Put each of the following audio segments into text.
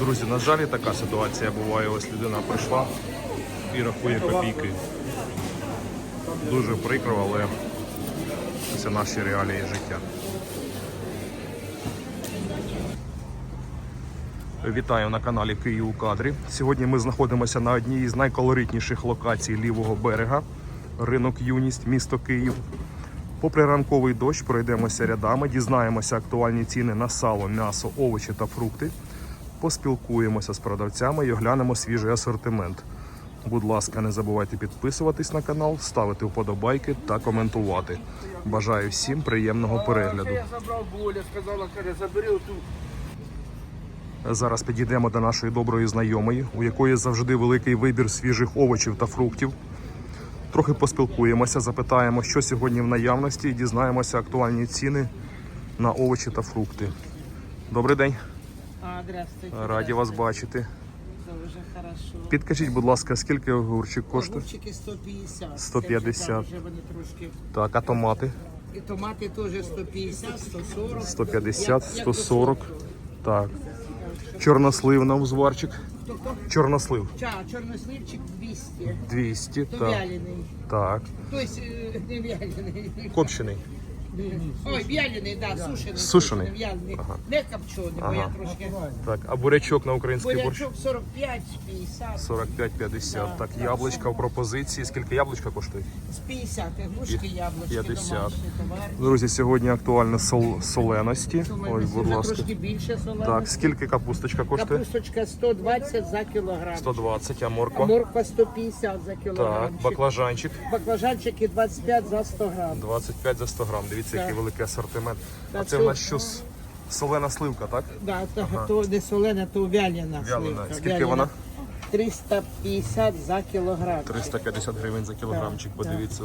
Друзі, на жаль, така ситуація буває. Ось людина прийшла і рахує копійки. Дуже прикро, але це наші реалії життя. Вітаю на каналі Київ у кадрі. Сьогодні ми знаходимося на одній із найколоритніших локацій лівого берега ринок Юність, місто Київ. Попри ранковий дощ, пройдемося рядами, дізнаємося актуальні ціни на сало, м'ясо, овочі та фрукти. Поспілкуємося з продавцями і оглянемо свіжий асортимент. Будь ласка, не забувайте підписуватись на канал, ставити вподобайки та коментувати. Бажаю всім приємного перегляду. Я забрав Боля, сказала, каже, забери. Зараз підійдемо до нашої доброї знайомої, у якої завжди великий вибір свіжих овочів та фруктів. Трохи поспілкуємося, запитаємо, що сьогодні в наявності, і дізнаємося актуальні ціни на овочі та фрукти. Добрий день, А, здравствуйте. раді вас бачити. Дуже хорошо. Підкажіть, будь ласка, скільки огурчик коштує? Огурчики 150. 150. Вже вони трошки. Так, а томати? І томати теж 150, 140. 150, Як- як 140. Так. Чорнослив на узварчик. Хто хто? Чорнослив Ча, чорносливчик 200. 200. То Так. вялений. Так. Тобто не вялений. Копчений. Ой, вялений, да, сушений. Сушений? Вялений. Ага. Не копчений, бо я Ага. трошки. Так, а бурячок на український борщ? Бурячок 45, 50. 45-50. Так, яблучка в пропозиції. Скільки яблучка коштує? З 50 глушки яблучки 50. домашні товар. Друзі, сьогодні актуальна сол- соленості. Ось, будь ласка. Трошки більше солено. Так, скільки капусточка коштує? Капусточка 120 за кілограм. 120, а А морква? морква 150 за кілограм. Так, баклажанчик Баклажанчики 25 за 100 грам. 25 за 100 грам. Дивіться, який великий асортимент. А це в нас що? Солена сливка, так? Так, то, то не солена, то вялена. Сливка, Скільки вона? 350 за кілограм. 350 гривень за кілограмчик. Подивіться,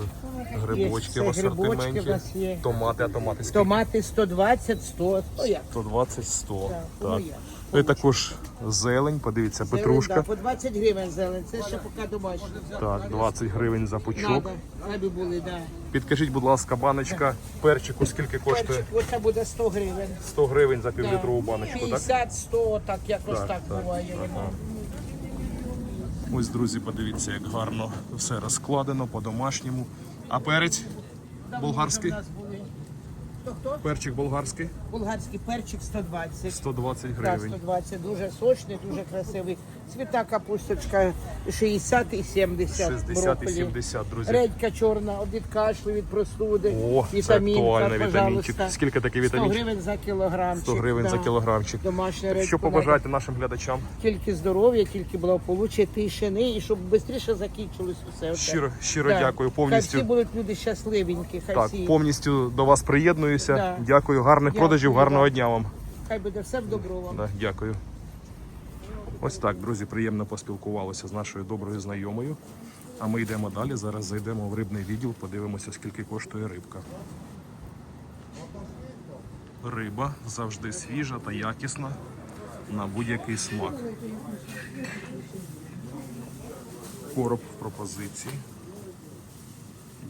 грибочки в це асортименті. Томати, а томати скільки? Томати 120, 100. Ну 120, 100. Так, І також зелень, подивіться, Зелень, петрушка. да, по 20 гривень зелень. Це ще поки домашні. Так, 20 гривень за пучок. Надо, були, да. Підкажіть, будь ласка, баночка перчику скільки коштує? Перчик оце буде 100 гривень. 100 гривень за Да. півлітрову баночку, так? 50-100, так якось Так, так, так. буває. воно. Ось, друзі, подивіться, як гарно все розкладено по-домашньому. А перець болгарський? Хто хто? Перчик болгарський? Болгарський перчик 120. 120 Так, гривень. 120, дуже сочний, дуже красивий. Цвіта капусточка 60 і 70. 60 і брокколі. 70, друзі. Редька чорна, від кашлю, від простуди. О, це актуальний вітамінчик. пожалуйста. Скільки такий 100 вітамінчик? гривень за кілограмчик. 100 гривень за да. кілограмчик. Домашня редька. Що побажаєте нашим глядачам? Тільки здоров'я, тільки благополуччя, тишини, і щоб швидше закінчилось усе. Щиро, щиро Да. дякую. Хай Повністю всі будуть люди щасливенькі, хай так, всі. повністю до вас приєднуюся. Да. Дякую, гарних Дякую продажів, гарного дня вам. Хай буде все в добро вам. Да, дякую. Ось так, друзі, приємно поспілкувалися з нашою доброю знайомою. А ми йдемо далі. Зараз зайдемо в рибний відділ, подивимося, скільки коштує рибка. Риба завжди свіжа та якісна на будь-який смак. Короб в пропозиції.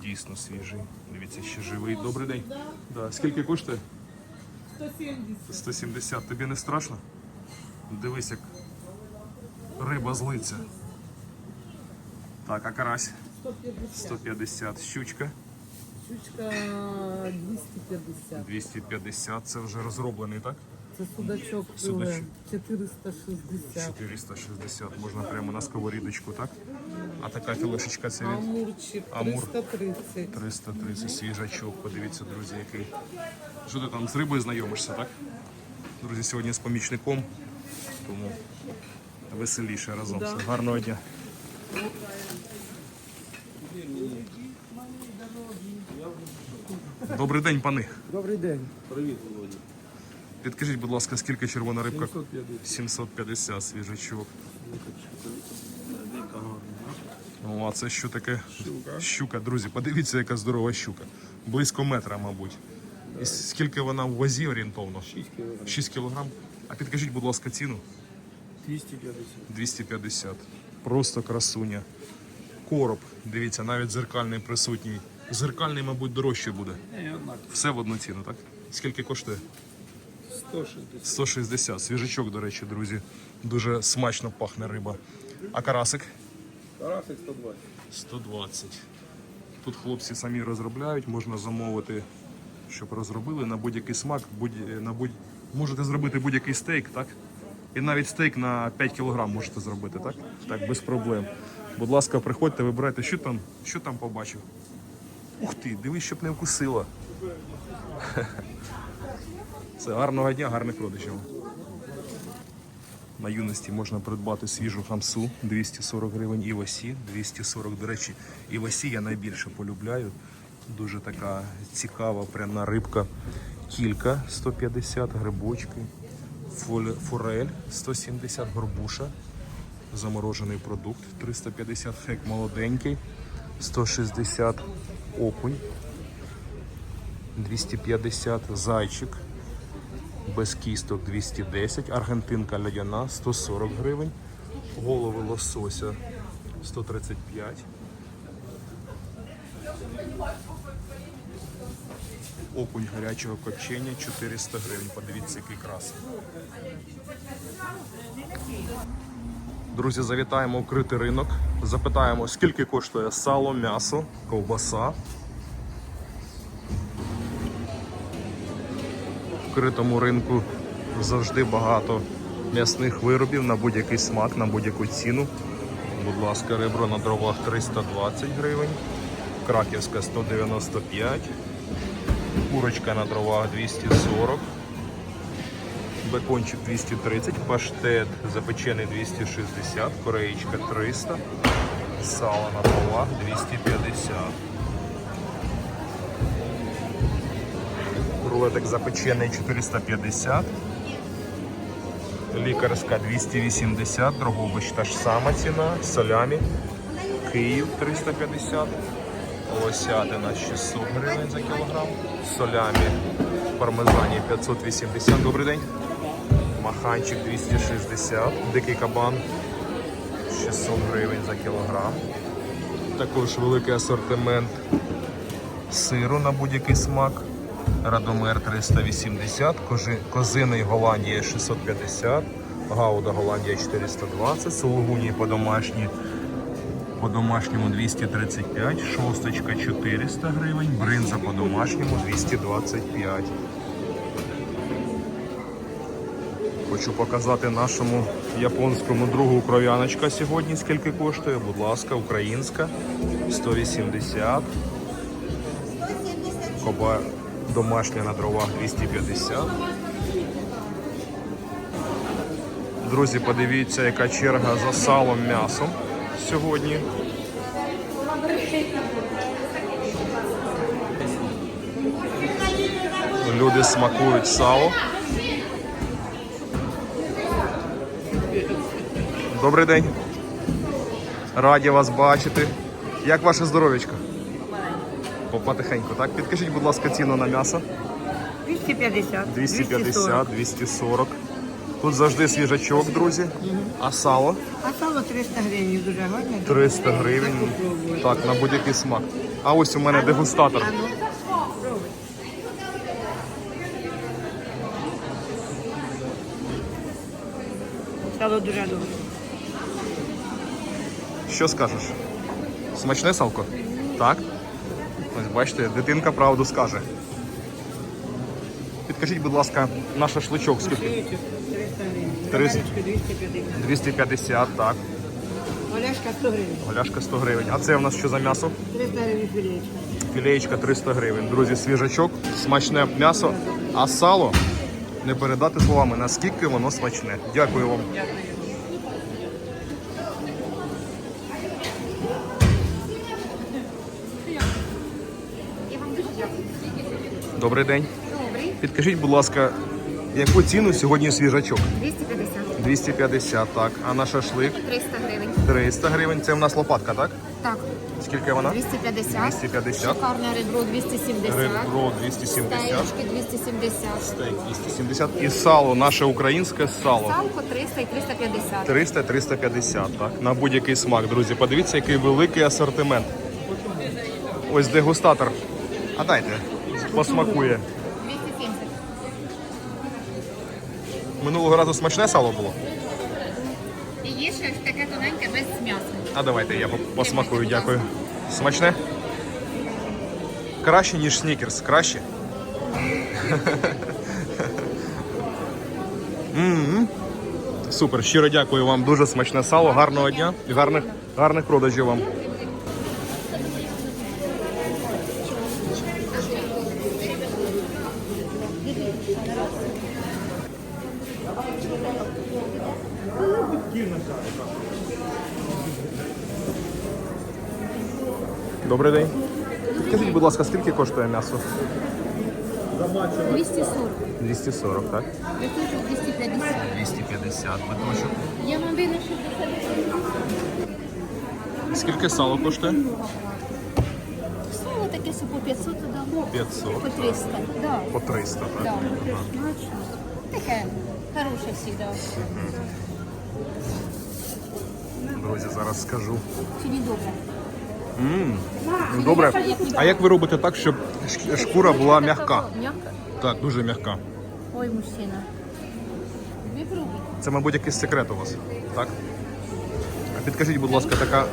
Дійсно свіжий. Дивіться, ще живий. Добрий день. Да. Скільки коштує? 170. 170. Тобі не страшно? Дивись, як риба злиться. Так, а карась? 150. Щучка? Щучка 250. 250. Це вже розроблений, так? Це судачок Судачок. 460. 460. Можна прямо на сковорідочку, так? А така філешечка це від Амурчик Амур. 330. 330 свіжачок. Подивіться, друзі, який. Що ти там з рибою знайомишся, так? Друзі, сьогодні з помічником, тому веселіше разом. Все. Гарного дня. Добрий день, пани. Добрий день. Привіт, Володя. Підкажіть, будь ласка, скільки червона рибка? 750 свіжачок. О, а це що таке? Щука. Щука, друзі, подивіться, яка здорова щука. Близько метра, мабуть. І скільки вона в вазі орієнтовно? 6 кг. 6 кілограм. А підкажіть, будь ласка, ціну? 250. 250. Просто красуня. Короб, дивіться, навіть зеркальний присутній. Зеркальний, мабуть, дорожче буде. Ні, однак. Все в одну ціну, так? Скільки коштує? 160. 160. Свіжачок, до речі, друзі. Дуже смачно пахне риба. А карасик? Карасик 120. 120. Тут хлопці самі розробляють, можна замовити, щоб розробили на будь-який смак, будь, на будь... можете зробити будь-який стейк, так? І навіть стейк на 5 кг можете зробити, так? Так, без проблем. Будь ласка, приходьте, вибирайте, що там, що там побачив. Ух ти, дивись, щоб не вкусила. Це гарного дня, гарних родичів. На юності можна придбати свіжу хамсу 240 гривень і в осі 240. До речі, і в осі я найбільше полюбляю. Дуже така цікава, пряна рибка. Кілька 150, грибочки, форель 170, горбуша, заморожений продукт 350, фек молоденький, 160 окунь, 250 зайчик, без кісток 210, аргентинка ляняна 140 гривень, голови лосося 135. Окунь гарячого копчення 400 гривень. Подивіться, який красивий. Друзі, завітаємо в критий ринок. Запитаємо, скільки коштує сало, м'ясо, ковбаса. В критому ринку завжди багато м'ясних виробів на будь-який смак, на будь-яку ціну. Будь ласка, ребро на дровах 320 гривень, краківська 195, курочка на дровах 240, бекончик 230, паштет запечений 260, кореєчка 300, сало на дровах 250. Рулетик запечений 450. Лікарська 280, Дрогобич та ж сама ціна, салямі, Київ 350, лосятина 600 гривень за кілограм, солямі пармезані 580, добрий день, маханчик 260, дикий кабан. 600 гривень за кілограм. Також великий асортимент сиру на будь-який смак. Радомер 380, козиний Голландія 650, Гауда Голландія 420, сулугуні по домашні по домашньому 235, шосточка 400 гривень, бринза по домашньому 225. Хочу показати нашому японському другу кров'яночка сьогодні, скільки коштує. Будь ласка, українська 180. Коба домашня на дровах 250. Друзі, подивіться, яка черга за салом м'ясом сьогодні. Люди смакують сало. Добрий день. Раді вас бачити. Як ваше здоров'ячко? Потихеньку, так? Підкажіть, будь ласка, ціну на м'ясо. 250. 250, 240. Тут завжди свіжачок, друзі. А сало А сало 300 гривень, дуже гарне. 300 гривень. Так, на будь-який смак. А ось у мене дегустатор. А ну. Сало дуже добре. Що скажеш? Смачне салко? Так? Ось бачите, дитинка правду скаже. Підкажіть, будь ласка, наш шашличок скільки? Шиючок 300 гривень. 300. Галечка 250. 250, так. Оляшка 100 гривень. Голяшка 100 гривень. А це у нас що за м'ясо? 300 гривень філеєчка. Філеєчка 300 гривень. Друзі, свіжачок, смачне м'ясо, а сало не передати словами, наскільки воно смачне. Дякую вам. Добрий день. Підкажіть, будь ласка, яку ціну сьогодні свіжачок? 250, 250, так. А на шашлик 300 гривень. 300 гривень. Це в нас лопатка, так? Так, Скільки вона? 250. 250. Шикарне ребро 270. Ребро 270. Стейчки 270. Стейк 270. І сало, наше українське сало. Салко 300 і 350. 300-350, так. На будь-який смак, друзі. Подивіться, який великий асортимент. Ось дегустатор. А дайте, посмакує. 270. Минулого разу смачне сало було? І є ще таке тоненьке без м'яса. А давайте я по- посмакую, дякую. Смачне? Краще, ніж снікерс. Краще. Супер, щиро дякую вам. Дуже смачне сало. Гарного дня і гарних, гарних продажів вам. Добрий день. Скажіть, будь ласка, скільки коштує м'ясо? 240. 240, так? Биточок 250. 250 биточок. Я вам виношу 50. Скільки сало коштує? Сало таке все по 500 дам. 500. По 300. Да. По 300, так? Да. Таке хороше завжди. Друзі, зараз скажу. Чи не добре? Ну, Добре. А як ви робите так, щоб шкура була м'яка? М'яка? Так, дуже м'яка. Ой, мужчина. Це, мабуть, якийсь секрет у вас, так? А підкажіть, будь ласка, така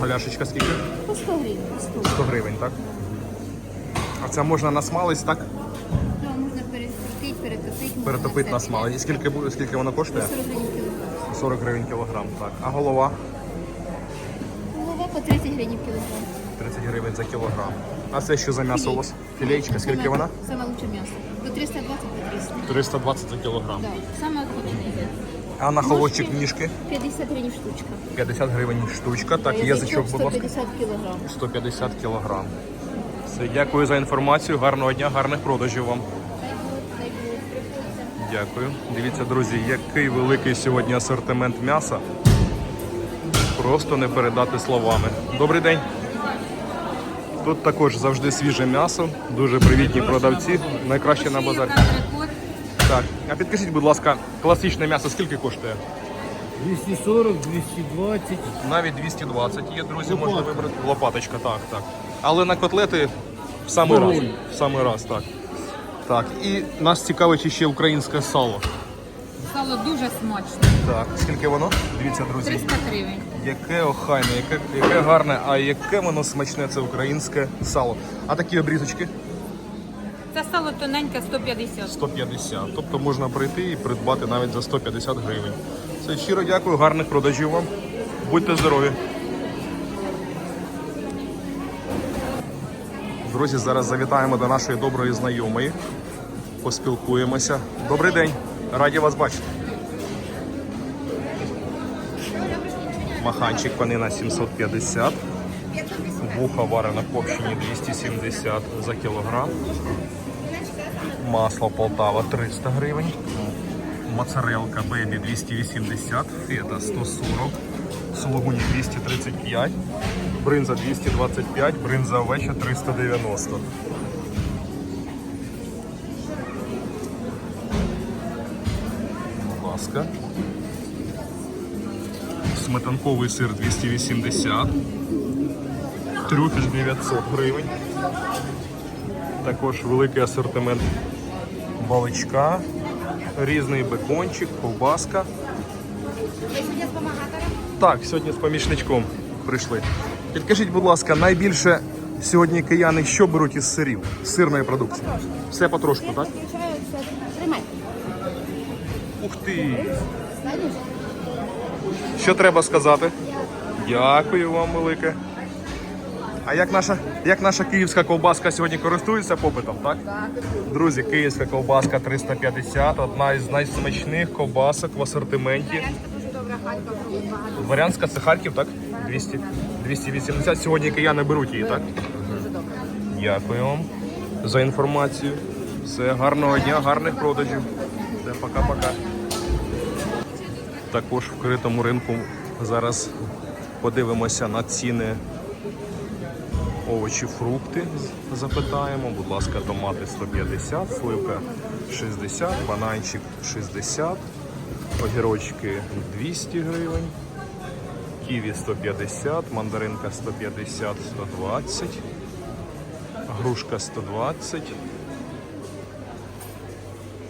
галяшечка скільки? По 100 гривень. 100. 100 гривень, так? А це можна на смалець, так? Да, можна перетопити, перетопити. Перетопити на смалець. І скільки, скільки воно коштує? 40 гривень кілограм. 40 гривень кілограм, так. А голова? Голова 30 гривень кілограм. 30 гривень за кілограм. А це що за м'ясо у вас? Філейчка, скільки вона? Саме лучше м'ясо. До 320 по 300. 320 за кілограм. Да. Саме обычне. А на холодчик ніжки? 50 гривень штучка. 50 гривень штучка. Так, язичок, будь ласка. 150 кілограм. 150 кілограм. Все, дякую за інформацію. Гарного дня, гарних продажів вам. Дякую. Дивіться, друзі, який великий сьогодні асортимент м'яса. Просто не передати словами. Добрий день. Тут також завжди свіже м'ясо, дуже привітні продавці. Найкраще на базарі. Так, а підкажіть, будь ласка, класичне м'ясо скільки коштує? 240, 220. Навіть 220 є, друзі, можна вибрати. Лопаточка, так, так. Але на котлети в самий раз. В самий раз, так. Так, і нас цікавить ще українське сало. Сало дуже смачне. Так, скільки воно? Дивіться, друзі, 300 гривень. яке охайне, яке, яке гарне, а яке воно смачне, це українське сало. А такі обрізочки Це сало тоненьке 150. 150. Тобто можна прийти і придбати навіть за 150 гривень. Це щиро дякую, гарних продажів вам. Будьте здорові. Друзі, зараз завітаємо до нашої доброї знайомої. Поспілкуємося. Добрий день, раді вас бачити. Маханчик панина 750. Вуха варена копчені 270 за кілограм. Масло Полтава 300 гривень. Моцарелка Бебі 280, фета 140, сулугуні 235, бринза 225, бринза овеча 390. Сметанковий сир 280. Трюфель 900 гривень. Також великий асортимент баличка, різний бекончик, ковбаска. Так, сьогодні з помічничком прийшли. Підкажіть, будь ласка, найбільше сьогодні кияни що беруть із сирів, з сирної продукції? Все потрошку, так? Ух ти! Що треба сказати? Дякую вам велике. А як наша, як наша київська ковбаска сьогодні користується попитом, так? Так. Друзі, київська ковбаска 350, одна із найсмачних ковбасок в асортименті. Варянська це Харків, так? 200, 280. Сьогодні кияни беруть її, так? Дуже добре. Дякую вам за інформацію. Все, гарного дня, гарних продажів. Все, пока-пока. Також в критому ринку зараз подивимося на ціни овочі, фрукти. Запитаємо. Будь ласка, томати 150, сливка 60, бананчик 60, огірочки 200 гривень, ківі 150, мандаринка 150, 120, грушка 120,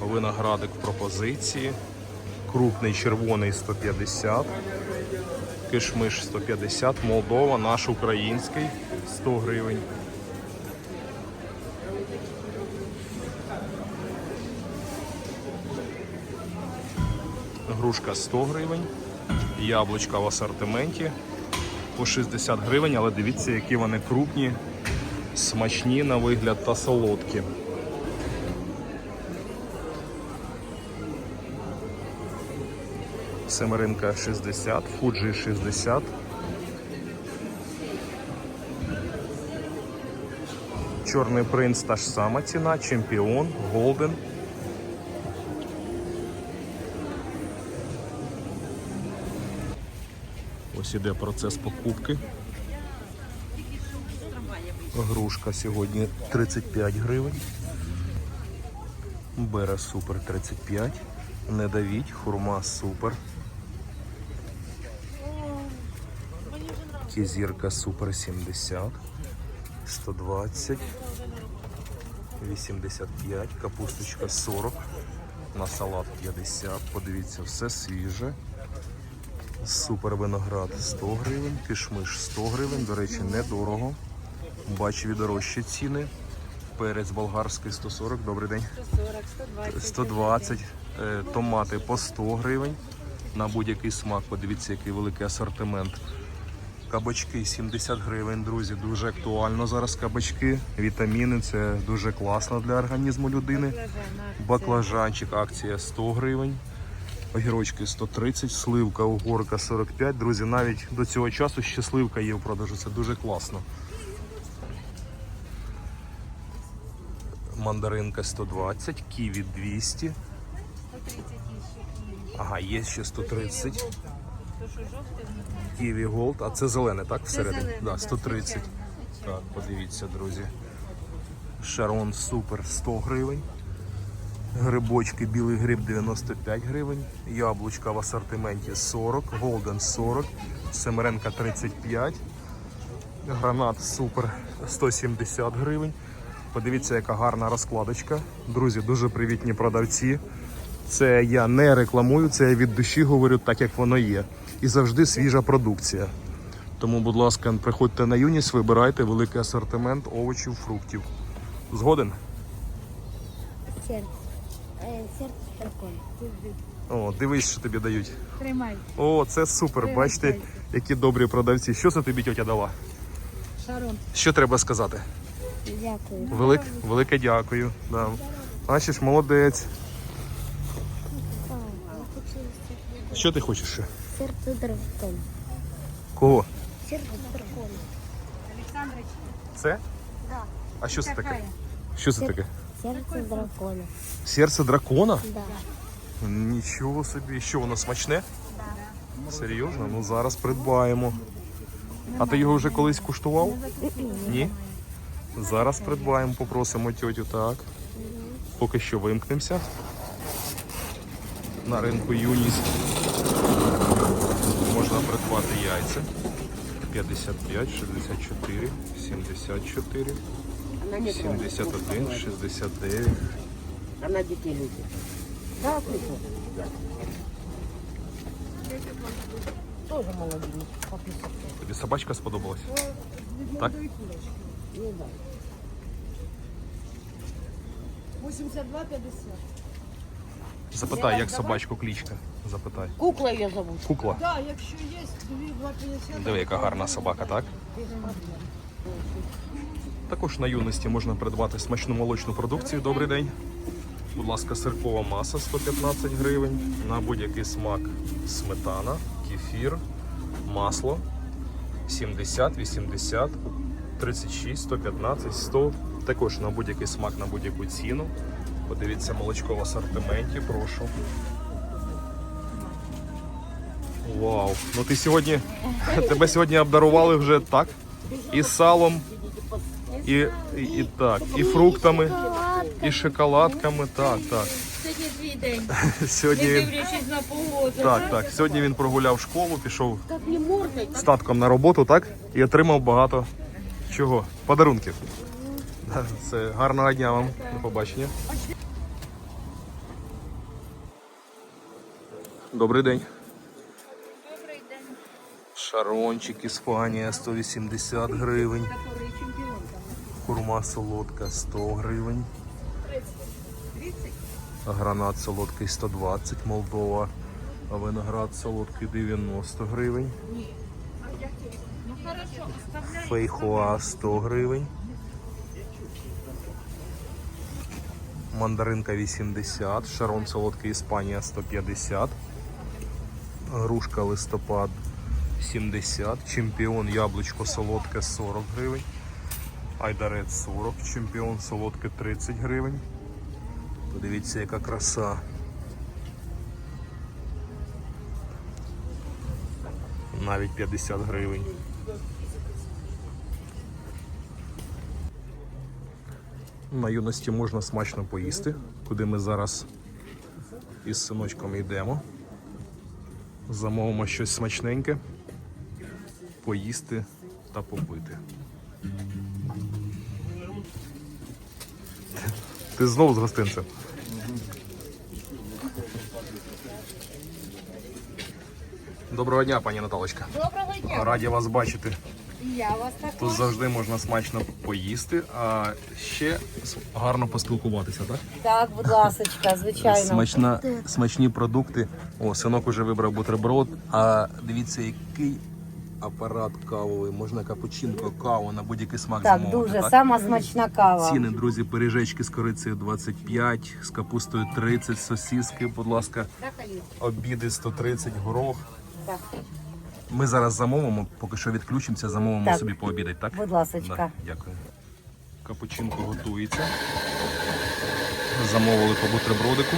виноградик в пропозиції крупний червоний 150, кишмиш 150, Молдова, наш український 100 гривень. Грушка 100 гривень, яблучка в асортименті по 60 гривень, але дивіться, які вони крупні, смачні на вигляд та солодкі. Семеринка 60, Фуджі 60. Чорний принц та ж сама ціна, чемпіон, голден. Ось іде процес покупки. Грушка сьогодні 35 гривень. Бера супер 35. Не давіть, хурма супер. Кізірка супер 70. 120. 85. Капусточка 40. На салат 50. Подивіться, все свіже. Супер виноград 100 гривень, кишмиш 100 гривень, до речі, недорого. Бачу дорожчі ціни. Перець болгарський 140, добрий день. 120. Е, Томати по 100 гривень. На будь-який смак, подивіться, який великий асортимент. Кабачки 70 гривень, друзі. Дуже актуально зараз кабачки. Вітаміни це дуже класно для організму людини. Баклажанчик, акція 100 гривень. Огірочки 130, сливка, угорка 45. Друзі, навіть до цього часу ще сливка є в продажу. Це дуже класно. Мандаринка 120, ківі 200. Ага, є ще 130. Ківі Голд, а це зелене, так? Всередині? Да, 130. Так, подивіться, друзі. Шарон Супер 100 гривень. Грибочки, білий гриб 95 гривень, яблучка в асортименті 40, голден 40, семеренка 35, гранат супер 170 гривень. Подивіться, яка гарна розкладочка. Друзі, дуже привітні продавці. Це я не рекламую, це я від душі говорю так, як воно є. І завжди свіжа продукція. Тому, будь ласка, приходьте на юність, вибирайте великий асортимент овочів, фруктів. Згоден? Сердце. Сердце дракона. О, дивись, що тобі дають. Тримай. О, це супер. Бачите, які добрі продавці. Що це тобі тьотя дала? Шарон. Що треба сказати? Дякую. Велик, велике дякую. Да. Бачиш, молодець. Що ти хочеш ще? Сердце дракона. Кого? Сердце дракона. Олександрич, Це? Да. А що це таке? Що це таке? Сердце дракона. Серце дракона? Да. Нічого собі. Що воно смачне? Серйозно? Ну зараз придбаємо. А ти його вже колись куштував? Ні? Зараз придбаємо, попросимо тьотю, так. Поки що вимкнемося. На ринку юність можна придбати яйця. 55, 64, 74, 71, 69. Она детей любит. Да, слышно. Тоже молодец. Тобі собачка сподобалась? Так? 82,50. Запитай, як собачку кличка. Запитай. Кукла ее зовут. Кукла. Да, якщо є, 2,50. Диви, яка гарна собака, так? Також на юності можна придбати смачну молочну продукцію. Добрий день. Будь ласка, сиркова маса 115 гривень. На будь-який смак сметана, кефір, масло 70, 80, 36, 115, 100. Також на будь-який смак, на будь-яку ціну. Подивіться молочко в асортименті, прошу. Вау, ну ти сьогодні тебе сьогодні обдарували вже так. І салом, і, і, і так, і фруктами, і шоколадками. Так, так. Сьогодні твій день. Сьогодні Дивлячись на погоду. так, так. Сьогодні він прогуляв школу, пішов з татком на роботу, так? І отримав багато чого? Подарунків. Це гарного дня вам. До побачення. Добрий день. Добрий день. Шарончик Іспанія 180 гривень. Курма солодка 100 гривень. Гранат солодкий 120 Молдова. А виноград солодкий 90 гривень. Фейхоа 100 гривень. Мандаринка 80, шарон солодкий Іспанія 150, грушка листопад 70, чемпіон яблучко солодке 40 гривень, айдарет 40, чемпіон солодке 30 гривень. Подивіться, яка краса. Навіть 50 гривень. На юності можна смачно поїсти, куди ми зараз із синочком йдемо. Замовимо щось смачненьке, поїсти та попити. Ти знову з гостинцем? Доброго дня, пані Наталочка. Доброго дня. Раді вас бачити. Я вас також. Тут завжди можна смачно поїсти, а ще гарно поспілкуватися, так? Так, будь ласочка, звичайно. Смачна, смачні продукти. О, синок уже вибрав бутерброд. А дивіться, який апарат кавовий. Можна капучинко, каву на будь-який смак Так, замовити. дуже так? сама смачна кава. Ціни, друзі, пиріжечки з корицею 25, з капустою 30, сосиски, будь ласка, обіди 130, горох. Так. Ми зараз замовимо, поки що відключимося, замовимо Так. собі пообідати, так? Будь ласочка. Да, дякую. Капучинко готується. Замовили по бутербродику.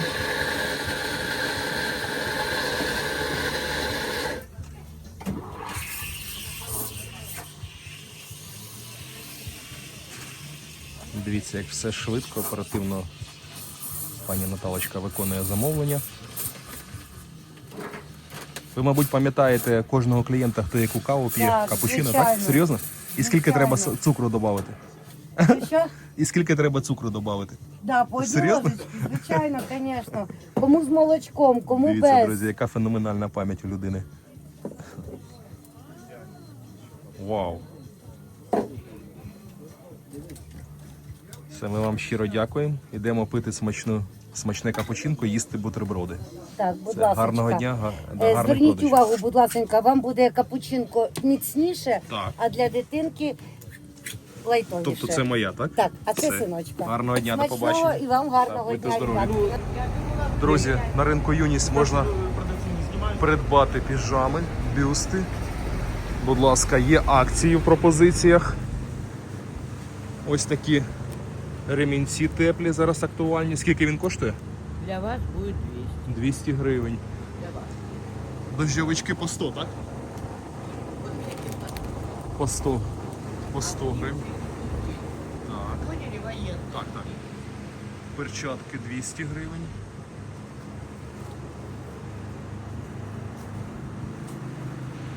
Дивіться, як все швидко, оперативно пані Наталочка виконує замовлення. Ви, мабуть, пам'ятаєте кожного клієнта, хто яку каву п'є Так, капучино, так? звичайно. Серйозно? І скільки Звичайно. треба с- цукру додати? Що? І скільки треба цукру додати? Да, по одній Серйозно? ложечці, звичайно, звісно. Кому з молочком, кому Дивіться, без. друзі, яка феноменальна пам'ять у людини. Вау. Все, ми вам щиро дякуємо. Йдемо пити смачну, смачне капучинко, їсти бутерброди. Так, будь ласка. гарного дня, Е, гарних Зверніть продажів. увагу, будь ласка, вам буде капучинко міцніше, Так. а для дитинки лайтовіше. Тобто це моя, так? Так, а це Все. синочка. Гарного дня, до Смачного побачення. і вам гарного Так, будьте дня. здорові. Іван. Друзі, на ринку Юність можна придбати піжами, бюсти. Будь ласка, є акції в пропозиціях. Ось такі ремінці теплі зараз актуальні. Скільки він коштує? Для вас будет 200. 200 гривень. Для вас. Дощовички по 100, так? По 100. По 100 гривень. Так. Так, так. Перчатки 200 гривень.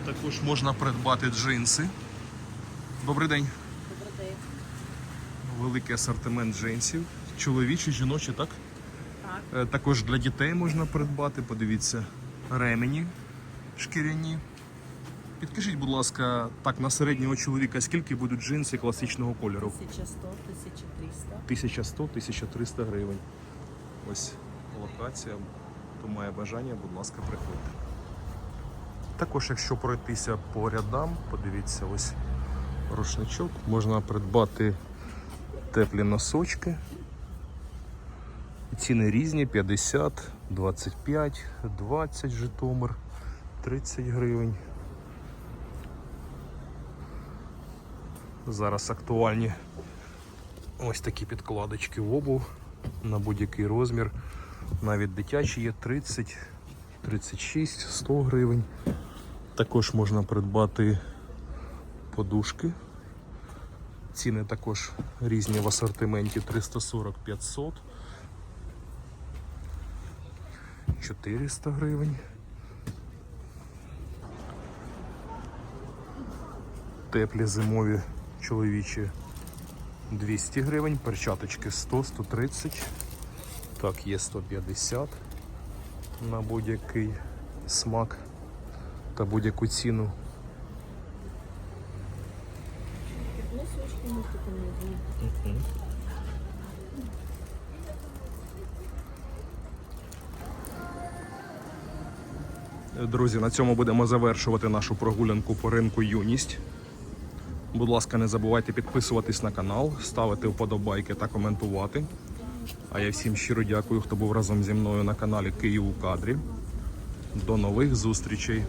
Також можна придбати джинси. Добрий день. Великий асортимент джинсів. Чоловічі, жіночі, так? Так. Також для дітей можна придбати. Подивіться, ремені шкіряні. Підкажіть, будь ласка, так, на середнього чоловіка скільки будуть джинси класичного кольору? 1100, 1300. 1100-1300 гривень. Ось локація. Хто має бажання, будь ласка, приходьте. Також, якщо пройтися по рядам, подивіться, ось рушничок. Можна придбати теплі носочки. Ціни різні: 50, 25, 20 Житомир, 30 гривень. Зараз актуальні Ось такі підкладочки в обув на будь-який розмір. Навіть дитячі є 30, 36, 100 гривень. Також можна придбати подушки. Ціни також різні в асортименті 340 500 400 гривень. Теплі зимові чоловічі 200 гривень, перчаточки 100, 130. Так, є 150 на будь-який смак та будь-яку ціну. Друзі, на цьому будемо завершувати нашу прогулянку по ринку юність. Будь ласка, не забувайте підписуватись на канал, ставити вподобайки та коментувати. А я всім щиро дякую, хто був разом зі мною на каналі Київ у кадрі. До нових зустрічей!